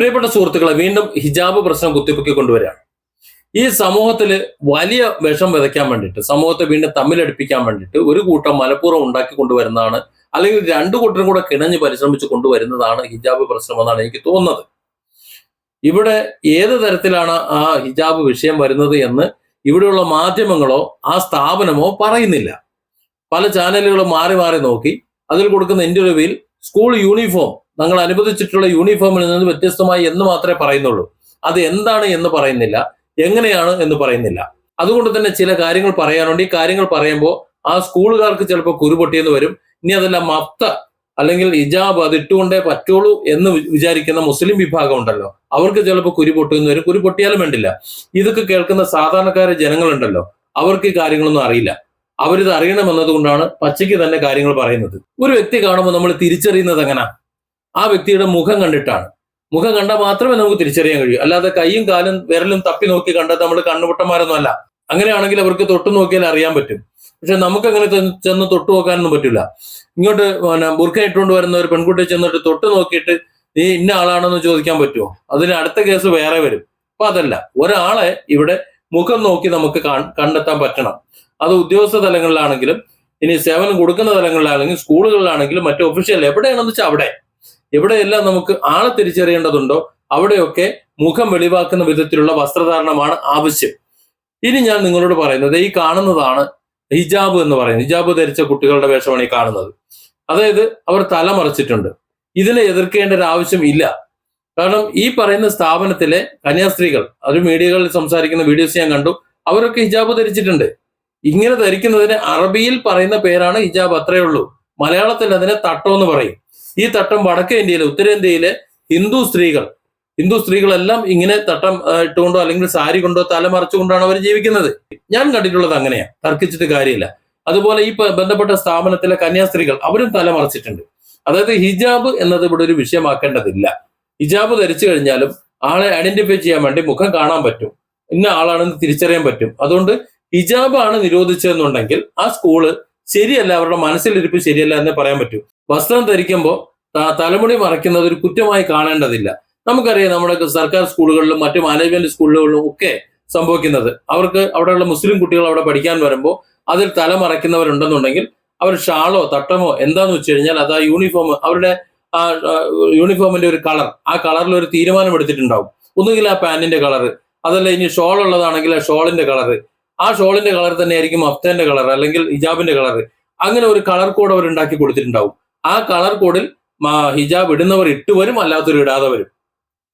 പ്രിയപ്പെട്ട സുഹൃത്തുക്കളെ വീണ്ടും ഹിജാബ് പ്രശ്നം കുത്തിപ്പൊക്കി കൊണ്ടുവരികയാണ്. ഈ സമൂഹത്തിൽ വലിയ വിഷം വിതയ്ക്കാൻ വേണ്ടിയിട്ട് സമൂഹത്തെ വീണ്ടും തമ്മിലടിപ്പിക്കാൻ വേണ്ടിയിട്ട് ഒരു കൂട്ടം മലപ്പുറം ഉണ്ടാക്കി കൊണ്ടുവരുന്നതാണ് അല്ലെങ്കിൽ രണ്ടു കൂട്ടരും കൂടെ കിണഞ്ഞ് പരിശ്രമിച്ച് കൊണ്ടുവരുന്നതാണ് ഹിജാബ് പ്രശ്നമെന്നാണ് എനിക്ക് തോന്നുന്നത്. ഇവിടെ ഏത് തരത്തിലാണ് ആ ഹിജാബ് വിഷയം വരുന്നത് എന്ന് ഇവിടെയുള്ള മാധ്യമങ്ങളോ ആ സ്ഥാപനമോ പറയുന്നില്ല. പല ചാനലുകളും മാറി മാറി നോക്കി അതിൽ കൊടുക്കുന്ന ഇന്റർവ്യൂവിൽ സ്കൂൾ യൂണിഫോം തങ്ങൾ അനുവദിച്ചിട്ടുള്ള യൂണിഫോമിൽ നിന്ന് വ്യത്യസ്തമായി എന്ന് മാത്രമേ പറയുന്നുള്ളൂ. അത് എന്താണ് എന്ന് പറയുന്നില്ല. എങ്ങനെയാണ് എന്ന് പറയുന്നില്ല. അതുകൊണ്ട് തന്നെ ചില കാര്യങ്ങൾ പറയാനുണ്ട്. ഈ കാര്യങ്ങൾ പറയുമ്പോൾ ആ സ്കൂളുകാർക്ക് ചിലപ്പോൾ കുരുപൊട്ടിയെന്ന് വരും. ഇനി അതെല്ലാം മത്ത അല്ലെങ്കിൽ ഇജാബ് അത് ഇട്ടുകൊണ്ടേ പറ്റുള്ളൂ എന്ന് വിചാരിക്കുന്ന മുസ്ലിം വിഭാഗം ഉണ്ടല്ലോ. അവർക്ക് ചിലപ്പോൾ കുരു പൊട്ടുമെന്ന് വരും. കുരു പൊട്ടിയാലും വേണ്ടില്ല. ഇതൊക്കെ കേൾക്കുന്ന സാധാരണക്കാരെ ജനങ്ങളുണ്ടല്ലോ. അവർക്ക് ഈ കാര്യങ്ങളൊന്നും അറിയില്ല. അവരിത് അറിയണമെന്നതുകൊണ്ടാണ് പച്ചയ്ക്ക് തന്നെ കാര്യങ്ങൾ പറയുന്നത്. ഒരു വ്യക്തി കാണുമ്പോൾ നമ്മൾ തിരിച്ചറിയുന്നത് എങ്ങനെ? ആ വ്യക്തിയുടെ മുഖം കണ്ടിട്ടാണ്. മുഖം കണ്ടാൽ മാത്രമേ നമുക്ക് തിരിച്ചറിയാൻ കഴിയൂ. അല്ലാതെ കൈയും കാലും വിരലും തപ്പി നോക്കി കണ്ടാൽ നമ്മൾ കണ്ണുപൊട്ടന്മാരൊന്നും അല്ല അങ്ങനെയാണെങ്കിൽ അവർക്ക് തൊട്ടു നോക്കിയാൽ അറിയാൻ പറ്റും. പക്ഷെ നമുക്ക് അങ്ങനെ ചെന്ന് തൊട്ടു നോക്കാനൊന്നും പറ്റില്ല ഇങ്ങോട്ട് പിന്നെ ബുർക്ക ഇട്ടുകൊണ്ട് വരുന്ന ഒരു പെൺകുട്ടി ചെന്നിട്ട് തൊട്ട് നോക്കിയിട്ട് നീ ഇന്ന ആളാണെന്ന് ചോദിക്കാൻ പറ്റുമോ? അതിന് അടുത്ത കേസ് വേറെ വരും. അപ്പൊ അതല്ല. ഒരാളെ ഇവിടെ മുഖം നോക്കി നമുക്ക് കണ്ടെത്താൻ പറ്റണം. അത് ഉദ്യോഗസ്ഥ തലങ്ങളിലാണെങ്കിലും ഇനി സേവനം കൊടുക്കുന്ന തലങ്ങളിലാണെങ്കിലും സ്കൂളുകളിലാണെങ്കിലും മറ്റു ഒഫീഷ്യൽ എവിടെയാണെന്ന് വെച്ചാൽ അവിടെ. എവിടെയെല്ലാം നമുക്ക് ആളെ തിരിച്ചറിയേണ്ടതുണ്ടോ അവിടെയൊക്കെ മുഖം വെളിവാക്കുന്ന വിധത്തിലുള്ള വസ്ത്രധാരണമാണ് ആവശ്യം. ഇനി ഞാൻ നിങ്ങളോട് പറയുന്നത് ഈ കാണുന്നതാണ് ഹിജാബ് എന്ന് പറയുന്നത്. ഹിജാബ് ധരിച്ച കുട്ടികളുടെ വേഷമാണ് ഈ കാണുന്നത്. അതായത് അവർ തല മറച്ചിട്ടുണ്ട്. ഇതിനെ എതിർക്കേണ്ട ഒരു ആവശ്യം ഇല്ല. കാരണം ഈ പറയുന്ന സ്ഥാപനത്തിലെ കന്യാസ്ത്രീകൾ അത് മീഡിയകളിൽ സംസാരിക്കുന്ന വീഡിയോസ് ഞാൻ കണ്ടു അവരൊക്കെ ഹിജാബ് ധരിച്ചിട്ടുണ്ട്. ഇങ്ങനെ ധരിക്കുന്നതിന് അറബിയിൽ പറയുന്ന പേരാണ് ഹിജാബ് അത്രയേ ഉള്ളൂ. മലയാളത്തിൽ അതിനെ തട്ടോ എന്ന് പറയും. ഈ തട്ടം വടക്കേ ഇന്ത്യയിലെ ഉത്തരേന്ത്യയിലെ ഹിന്ദു സ്ത്രീകൾ ഹിന്ദു സ്ത്രീകളെല്ലാം ഇങ്ങനെ തട്ടം ഇട്ടുകൊണ്ടോ അല്ലെങ്കിൽ സാരി കൊണ്ടോ തല മറച്ചുകൊണ്ടാണ് അവർ ജീവിക്കുന്നത്. ഞാൻ കണ്ടിട്ടുള്ളത് അങ്ങനെയാണ് തർക്കിച്ചിട്ട് കാര്യമില്ല. അതുപോലെ ഈ ബന്ധപ്പെട്ട സ്ഥാപനത്തിലെ കന്യാസ്ത്രീകൾ അവരും തല മറച്ചിട്ടുണ്ട്. അതായത് ഹിജാബ് എന്നത് ഇവിടെ ഒരു വിഷയമാക്കേണ്ടതില്ല. ഹിജാബ് ധരിച്ചു കഴിഞ്ഞാലും ആളെ ഐഡന്റിഫൈ ചെയ്യാൻ വേണ്ടി മുഖം കാണാൻ പറ്റും. ഇന്ന ആളാണെന്ന് തിരിച്ചറിയാൻ പറ്റും. അതുകൊണ്ട് ഹിജാബാണ് നിരോധിച്ചതെന്നുണ്ടെങ്കിൽ ആ സ്കൂൾ ശരിയല്ല അവരുടെ മനസ്സിലിരിപ്പ് ശരിയല്ല എന്ന് പറയാൻ പറ്റും. വസ്ത്രം ധരിക്കുമ്പോൾ തലമുടി മറയ്ക്കുന്നത് ഒരു കുറ്റമായി കാണേണ്ടതില്ല. നമുക്കറിയാം നമ്മുടെ സർക്കാർ സ്കൂളുകളിലും മറ്റു മാനേജ്മെന്റ് സ്കൂളുകളിലും ഒക്കെ സംഭവിക്കുന്നത്. അവർക്ക് അവിടെയുള്ള മുസ്ലിം കുട്ടികൾ അവിടെ പഠിക്കാൻ വരുമ്പോൾ അതിൽ തല മറയ്ക്കുന്നവരുണ്ടെന്നുണ്ടെങ്കിൽ അവർ ഷാളോ തട്ടമോ എന്താന്ന് വെച്ച് കഴിഞ്ഞാൽ അത് ആ യൂണിഫോം അവരുടെ ആ യൂണിഫോമിന്റെ ഒരു കളർ ആ കളറിൽ ഒരു തീരുമാനം എടുത്തിട്ടുണ്ടാവും. ഒന്നുകിൽ ആ പാന്റിന്റെ കളർ അതല്ല ഇനി ഷോൾ ഉള്ളതാണെങ്കിൽ ആ ഷോളിന്റെ കളർ ആ ഷോളിന്റെ കളർ തന്നെ ആയിരിക്കും അഫ്താന്റെ കളർ അല്ലെങ്കിൽ ഹിജാബിന്റെ കളർ അങ്ങനെ ഒരു കളർ കോഡ് അവർ ഉണ്ടാക്കി കൊടുത്തിട്ടുണ്ടാവും. ആ കളർ കോഡിൽ ഹിജാബ് ഇടുന്നവർ ഇട്ട് വരും അല്ലാത്തവർ ഇടാതെ വരും.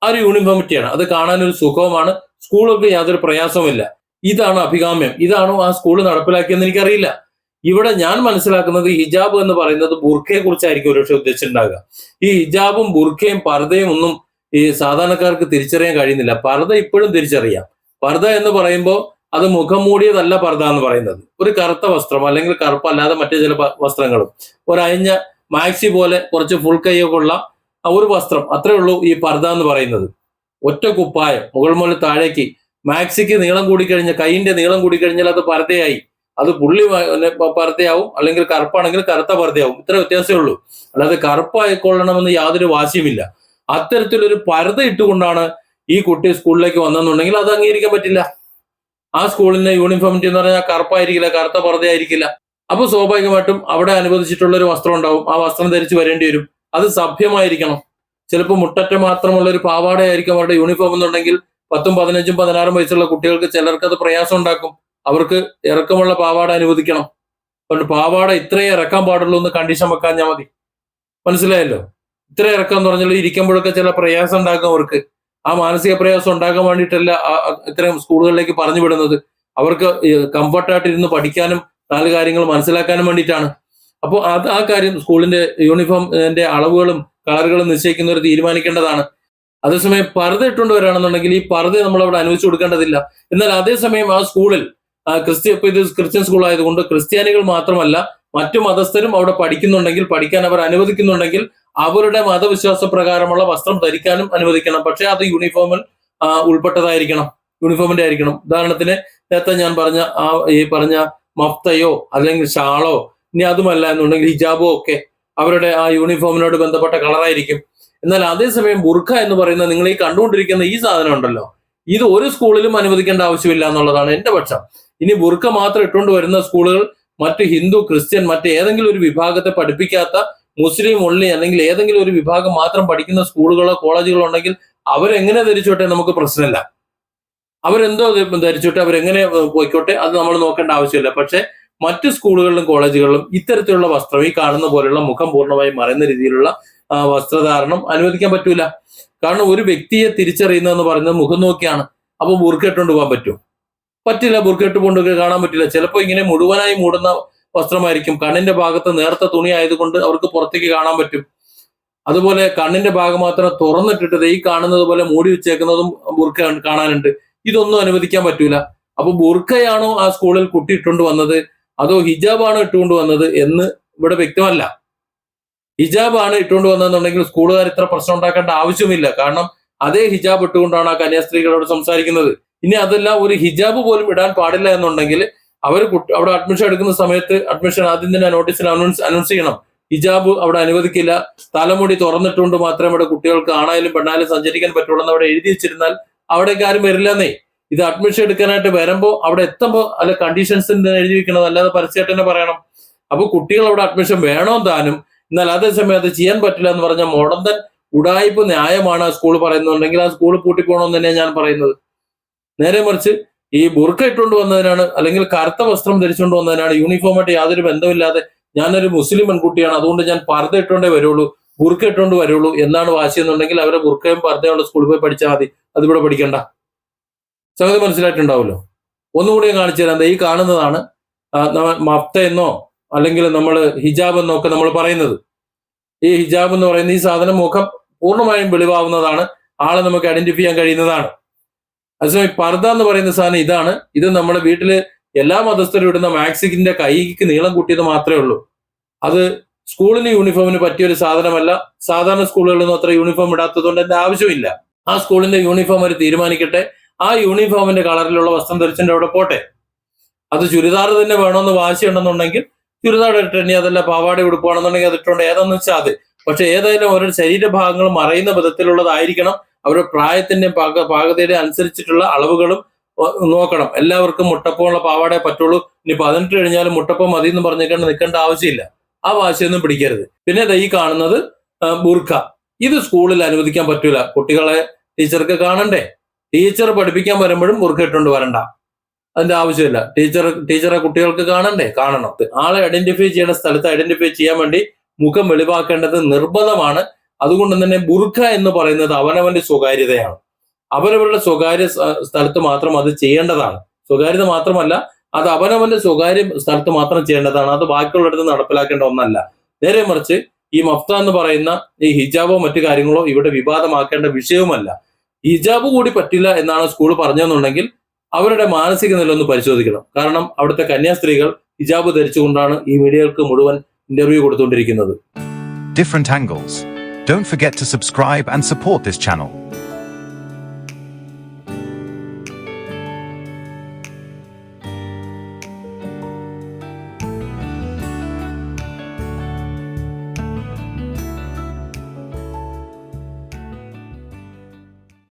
ആ ഒരു യൂണിഫോമിറ്റിയാണ്. അത് കാണാൻ ഒരു സുഖവുമാണ്. സ്കൂളൊക്കെ യാതൊരു പ്രയാസവുമില്ല. ഇതാണ് അഭികാമ്യം. ഇതാണോ ആ സ്കൂൾ നടപ്പിലാക്കിയെന്ന് എനിക്കറിയില്ല. ഇവിടെ ഞാൻ മനസ്സിലാക്കുന്നത് ഹിജാബ് എന്ന് പറയുന്നത് ബുർഖയെ കുറിച്ചായിരിക്കും ഒരുപക്ഷെ ഉദ്ദേശിച്ചിട്ടുണ്ടാകുക ഈ ഹിജാബും ബുർഖയും പർദയും ഒന്നും ഈ സാധാരണക്കാർക്ക് തിരിച്ചറിയാൻ കഴിയുന്നില്ല. പർദ ഇപ്പോഴും തിരിച്ചറിയാം. പർദ എന്ന് പറയുമ്പോൾ അത് മുഖം മൂടിയതല്ല പർദ എന്ന് പറയുന്നത്. ഒരു കറുത്ത വസ്ത്രം അല്ലെങ്കിൽ കറുപ്പല്ലാതെ മറ്റു ചില വസ്ത്രങ്ങളും. ഒരു അയഞ്ഞ മാക്സി പോലെ കുറച്ച് ഫുൾ കൈയൊക്കെ ഉള്ള ഒരു വസ്ത്രം. അത്രേ ഉള്ളൂ ഈ പർദ്ദ എന്ന് പറയുന്നത്. ഒറ്റ കുപ്പായം മുകൾ മുതൽ താഴേക്ക് മാക്സിക്ക് നീളം കൂടിക്കഴിഞ്ഞ കൈയിന്റെ നീളം കൂടിക്കഴിഞ്ഞാൽ അത് പർദ്ദയായി. അത് പുള്ളി പർദ്ദയാവും. അല്ലെങ്കിൽ കറുപ്പാണെങ്കിൽ കറുത്ത പർദ്ദയാവും. ഇത്ര വ്യത്യാസമേ ഉള്ളൂ. അല്ലാതെ കറുപ്പായിക്കൊള്ളണമെന്ന് യാതൊരു വാശിയുമില്ല. അത്തരത്തിലൊരു പരത ഇട്ടുകൊണ്ടാണ് ഈ കുട്ടി സ്കൂളിലേക്ക് വന്നെന്നുണ്ടെങ്കിൽ അത് അംഗീകരിക്കാൻ പറ്റില്ല. ആ സ്കൂളിന്റെ യൂണിഫോമിറ്റി എന്ന് പറഞ്ഞാൽ കറുപ്പായിരിക്കില്ല കറുത്ത പർദ്ദയായിരിക്കില്ല. അപ്പൊ സ്വാഭാവികമായിട്ടും അവിടെ അനുവദിച്ചിട്ടുള്ള ഒരു വസ്ത്രം ഉണ്ടാവും ആ വസ്ത്രം ധരിച്ച് വരേണ്ടി വരും. അത് സഭ്യമായിരിക്കണം. ചിലപ്പോൾ മുട്ടറ്റ മാത്രമുള്ള ഒരു പാവാടയായിരിക്കും അവരുടെ യൂണിഫോം എന്നുണ്ടെങ്കിൽ പത്തും പതിനഞ്ചും പതിനാറും വയസ്സുള്ള കുട്ടികൾക്ക് ചിലർക്ക് അത് പ്രയാസം ഉണ്ടാക്കും അവർക്ക് ഇറക്കമുള്ള പാവാട അനുവദിക്കണം. അതുകൊണ്ട് പാവാട ഇത്രയേ ഇറക്കാൻ പാടുള്ളൂ എന്ന് കണ്ടീഷൻ വെക്കാൻ ഞാൻ മതി. മനസ്സിലായല്ലോ? ഇത്ര ഇറക്കം എന്ന് പറഞ്ഞാൽ ഇരിക്കുമ്പോഴൊക്കെ ചില പ്രയാസം ഉണ്ടാക്കും അവർക്ക്. ആ മാനസിക പ്രയാസം ഉണ്ടാക്കാൻ വേണ്ടിയിട്ടല്ല ഇത്രയും സ്കൂളുകളിലേക്ക് പറഞ്ഞു വിടുന്നത്. അവർക്ക് കംഫർട്ടായിട്ട് ഇരുന്ന് പഠിക്കാനും നാല് കാര്യങ്ങൾ മനസ്സിലാക്കാനും വേണ്ടിയിട്ടാണ്. അപ്പോൾ അത് ആ കാര്യം സ്കൂളിന്റെ യൂണിഫോമിന്റെ അളവുകളും കളറുകളും നിശ്ചയിക്കുന്നവർ തീരുമാനിക്കേണ്ടതാണ്. അതേസമയം പർദ്ദ ഇട്ടുകൊണ്ട് വരാണെന്നുണ്ടെങ്കിൽ ഈ പർദ്ദ നമ്മൾ അവിടെ അനുവദിച്ചു കൊടുക്കേണ്ടതില്ല. എന്നാൽ അതേസമയം ആ സ്കൂളിൽ ക്രിസ്ത്യ ഇപ്പൊ ഇത് ക്രിസ്ത്യൻ സ്കൂൾ ആയതുകൊണ്ട് ക്രിസ്ത്യാനികൾ മാത്രമല്ല മറ്റു മതസ്ഥരും അവിടെ പഠിക്കുന്നുണ്ടെങ്കിൽ പഠിക്കാൻ അവർ അനുവദിക്കുന്നുണ്ടെങ്കിൽ അവരുടെ മതവിശ്വാസ പ്രകാരമുള്ള വസ്ത്രം ധരിക്കാനും അനുവദിക്കണം. പക്ഷേ അത് യൂണിഫോമിൽ ഉൾപ്പെട്ടതായിരിക്കണം. യൂണിഫോമിന്റെ ആയിരിക്കണം. ഉദാഹരണത്തിന് നേരത്തെ ഞാൻ പറഞ്ഞ ആ ഈ പറഞ്ഞ മഫ്തയോ അല്ലെങ്കിൽ ഷാളോ ഇനി അതുമല്ല എന്നുണ്ടെങ്കിൽ ഹിജാബോ ഒക്കെ അവരുടെ ആ യൂണിഫോമിനോട് ബന്ധപ്പെട്ട കളറായിരിക്കും. എന്നാൽ അതേസമയം ബുർഖ എന്ന് പറയുന്ന നിങ്ങൾ ഈ കണ്ടുകൊണ്ടിരിക്കുന്ന ഈ സാധനം ഉണ്ടല്ലോ. ഇത് ഒരു സ്കൂളിലും അനുവദിക്കേണ്ട ആവശ്യമില്ല എന്നുള്ളതാണ് എന്റെ പക്ഷം. ഇനി ബുർഖ മാത്രം ഇട്ടുകൊണ്ട് വരുന്ന സ്കൂളുകൾ മറ്റ് ഹിന്ദു ക്രിസ്ത്യൻ മറ്റ് ഏതെങ്കിലും ഒരു വിഭാഗത്തെ പഠിപ്പിക്കാത്ത മുസ്ലിം ഉള്ളി അല്ലെങ്കിൽ ഏതെങ്കിലും ഒരു വിഭാഗം മാത്രം പഠിക്കുന്ന സ്കൂളുകളോ കോളേജുകളോ ഉണ്ടെങ്കിൽ അവരെങ്ങനെ ധരിച്ചോട്ടെ? നമുക്ക് പ്രശ്നമില്ല. അവരെന്തോ ധരിച്ചിട്ട് അവരെങ്ങനെ പോയിക്കോട്ടെ അത് നമ്മൾ നോക്കേണ്ട ആവശ്യമില്ല. പക്ഷെ മറ്റു സ്കൂളുകളിലും കോളേജുകളിലും ഇത്തരത്തിലുള്ള വസ്ത്രം ഈ കാണുന്ന പോലെയുള്ള മുഖം പൂർണമായി മറയുന്ന രീതിയിലുള്ള വസ്ത്രധാരണം അനുവദിക്കാൻ പറ്റൂല. കാരണം ഒരു വ്യക്തിയെ തിരിച്ചറിയുന്നതെന്ന് പറയുന്നത് മുഖം നോക്കിയാണ്. അപ്പൊ ബുർക്കിട്ടുകൊണ്ട് പോകാൻ പറ്റും പറ്റില്ല ബുർക്കെട്ട് കൊണ്ടൊക്കെ കാണാൻ പറ്റില്ല. ചിലപ്പോൾ ഇങ്ങനെ മുഴുവനായി മൂടുന്ന വസ്ത്രമായിരിക്കും. കണ്ണിന്റെ ഭാഗത്ത് നേർത്ത തുണി ആയതുകൊണ്ട് അവർക്ക് പുറത്തേക്ക് കാണാൻ പറ്റും. അതുപോലെ കണ്ണിന്റെ ഭാഗം മാത്രം തുറന്നിട്ടിട്ട് ഈ കാണുന്നത് പോലെ മൂടി വെച്ചേക്കുന്നതും ബുർക്ക കാണാനുണ്ട്. ഇതൊന്നും അനുവദിക്കാൻ പറ്റൂല. അപ്പൊ ബുർഖയാണോ ആ സ്കൂളിൽ കുട്ടി ഇട്ടുകൊണ്ട് വന്നത്? അതോ ഹിജാബാണോ ഇട്ടുകൊണ്ട് വന്നത് എന്ന് ഇവിടെ വ്യക്തമല്ല. ഹിജാബാണ് ഇട്ടുകൊണ്ട് വന്നതെന്നുണ്ടെങ്കിൽ സ്കൂളുകാർ ഇത്ര പ്രശ്നം ഉണ്ടാക്കേണ്ട ആവശ്യമില്ല. കാരണം അതേ ഹിജാബ് ഇട്ടുകൊണ്ടാണ് ആ കന്യാസ്ത്രീകളോട് സംസാരിക്കുന്നത്. ഇനി അതല്ല ഒരു ഹിജാബ് പോലും ഇടാൻ പാടില്ല എന്നുണ്ടെങ്കിൽ അവർ അവിടെ അഡ്മിഷൻ എടുക്കുന്ന സമയത്ത് അഡ്മിഷൻ ആദ്യം തന്നെ നോട്ടീസിൽ അനൗൺസ് അനൗൺസ് ചെയ്യണം. ഹിജാബ് അവിടെ അനുവദിക്കില്ല. തലമുടി തുറന്നിട്ടുകൊണ്ട് മാത്രമേ ഇവിടെ കുട്ടികൾക്ക് ആണായാലും പെണ്ണായാലും സഞ്ചരിക്കാൻ പറ്റുള്ളൂ എന്ന് അവിടെ എഴുതി വെച്ചിരുന്നാൽ അവിടേക്ക് ആരും വരില്ലെന്നേ. ഇത് അഡ്മിഷൻ എടുക്കാനായിട്ട് വരുമ്പോൾ അവിടെ എത്തുമ്പോൾ അല്ല കണ്ടീഷൻസ് എഴുതി വെക്കണം? അല്ലാതെ പരസ്യമായിട്ട് തന്നെ പറയണം. അപ്പോൾ കുട്ടികൾ അവിടെ അഡ്മിഷൻ വേണോ താനും? എന്നാൽ അതേസമയം അത് ചെയ്യാൻ പറ്റില്ല എന്ന് പറഞ്ഞ മുടന്തൻ ഉടായ്പ ന്യായമാണ് ആ സ്കൂൾ പറയുന്നുണ്ടെങ്കിൽ ആ സ്കൂൾ പൂട്ടിപ്പോകണമെന്ന് തന്നെയാണ് ഞാൻ പറയുന്നത്. നേരെ മറിച്ച് ഈ ബുർക്ക ഇട്ടുകൊണ്ട് വന്നതിനാണ് അല്ലെങ്കിൽ കറുത്ത വസ്ത്രം ധരിച്ചുകൊണ്ട് വന്നതിനാണ് യൂണിഫോമായിട്ട് യാതൊരു ബന്ധമില്ലാതെ ഞാനൊരു മുസ്ലിം പെൺകുട്ടിയാണ് അതുകൊണ്ട് ഞാൻ പർദ്ദ ഇട്ടുകൊണ്ടേ വരുള്ളൂ. ബുർക്ക ഇട്ടുകൊണ്ട് വരുള്ളൂ എന്നാണ് വാശി എന്നുണ്ടെങ്കിൽ അവരെ ബുർക്കയും പർദ്ദയുള്ള സ്കൂളിൽ പോയി പഠിച്ചാൽ മതി. അതിവിടെ പഠിക്കണ്ട. സംഗതി മനസ്സിലായിട്ടുണ്ടാവുമല്ലോ? ഒന്നുകൂടി കാണിച്ചു തരാം. ഈ കാണുന്നതാണ് മഫ്ത എന്നോ അല്ലെങ്കിൽ നമ്മൾ ഹിജാബ് എന്നോ ഒക്കെ നമ്മൾ പറയുന്നത്. ഈ ഹിജാബ് എന്ന് പറയുന്ന ഈ സാധനം മുഖം പൂർണമായും വെളിവാവുന്നതാണ്. ആളെ നമുക്ക് ഐഡന്റിഫൈ ചെയ്യാൻ കഴിയുന്നതാണ്. അതേസമയം പർദ എന്ന് പറയുന്ന സാധനം ഇതാണ്. ഇത് നമ്മുടെ വീട്ടിൽ എല്ലാ മതസ്ഥരും ഇടുന്ന മാക്സിക്കിന്റെ കൈക്ക് നീളം കൂട്ടിയത് മാത്രമേ ഉള്ളൂ. അത് സ്കൂളിന് യൂണിഫോമിന് പറ്റിയ ഒരു സാധനമല്ല. സാധാരണ സ്കൂളുകളിലൊന്നും അത്ര യൂണിഫോം ഇടാത്തതുകൊണ്ട് എന്റെ ആവശ്യമില്ല. ആ സ്കൂളിന്റെ യൂണിഫോം അവർ തീരുമാനിക്കട്ടെ. ആ യൂണിഫോമിന്റെ കളറിലുള്ള വസ്ത്രം ധരിച്ചിട്ട് അവിടെ പോട്ടെ. അത് ചുരിദാർ തന്നെ വേണമെന്ന് വാശിയുണ്ടെന്നുണ്ടെങ്കിൽ ചുരിദാർ ഇട്ടിട്ടുണ്ടെങ്കിൽ അതല്ല പാവാട ഉടുപ്പാണെന്നുണ്ടെങ്കിൽ അത് ഇട്ടുകൊണ്ട് ഏതാന്ന് വെച്ചാൽ അത്. പക്ഷെ ഏതായാലും ഓരോ ശരീരഭാഗങ്ങൾ മറയുന്ന വിധത്തിലുള്ളതായിരിക്കണം. അവരുടെ പ്രായത്തിന്റെ പാക പാകതയുടെ അനുസരിച്ചിട്ടുള്ള അളവുകളും നോക്കണം. എല്ലാവർക്കും മുട്ടപ്പമുള്ള പാവാടേ പറ്റുള്ളൂ. ഇനി പതിനെട്ട് കഴിഞ്ഞാലും മുട്ടപ്പം മതി എന്ന് പറഞ്ഞിട്ട് നിൽക്കേണ്ട ആവശ്യമില്ല. ആ വാശിയൊന്നും പിടിക്കരുത്. പിന്നെ ഈ കാണുന്നത് ബുർഖ. ഇത് സ്കൂളിൽ അനുവദിക്കാൻ പറ്റൂല. കുട്ടികളെ ടീച്ചർക്ക് കാണണ്ടേ? ടീച്ചർ പഠിപ്പിക്കാൻ വരുമ്പോഴും ബുർഖ ഇട്ടുകൊണ്ട് വരണ്ട. അതിന്റെ ആവശ്യമില്ല. ടീച്ചർ ടീച്ചറെ കുട്ടികൾക്ക് കാണണ്ടേ? കാണണം. ആളെ ഐഡന്റിഫൈ ചെയ്യേണ്ട സ്ഥലത്ത് ഐഡന്റിഫൈ ചെയ്യാൻ വേണ്ടി മുഖം വെളിവാക്കേണ്ടത് നിർബന്ധമാണ്. അതുകൊണ്ട് തന്നെ ബുർഖ എന്ന് പറയുന്നത് അവനവന്റെ സ്വകാര്യതയാണ്. അവരവരുടെ സ്വകാര്യ സ്ഥലത്ത് മാത്രം അത് ചെയ്യേണ്ടതാണ്. സ്വകാര്യത മാത്രമല്ല അത് അവനവന്റെ സ്വകാര്യ സ്ഥലത്ത് മാത്രം ചെയ്യേണ്ടതാണ്. അത് ബാക്കിയുള്ളിടത്ത് നടപ്പിലാക്കേണ്ട ഒന്നല്ല. നേരെ മറിച്ച് ഈ മഫ്ത എന്ന് പറയുന്ന ഈ ഹിജാബോ മറ്റു കാര്യങ്ങളോ ഇവിടെ വിവാദമാക്കേണ്ട വിഷയവുമല്ല ഹിജാബ് കൂടി പറ്റില്ല എന്നാണ് സ്കൂൾ പറഞ്ഞതെന്നുണ്ടെങ്കിൽ അവരുടെ മാനസിക നില ഒന്ന് പരിശോധിക്കണം. കാരണം അവിടുത്തെ കന്യാസ്ത്രീകൾ ഹിജാബ് ധരിച്ചുകൊണ്ടാണ് ഈ മീഡിയകൾക്ക് മുഴുവൻ interview കൊടുത്തുകൊണ്ടിരിക്കുന്നത്. Different angles don't forget to subscribe and support this channel.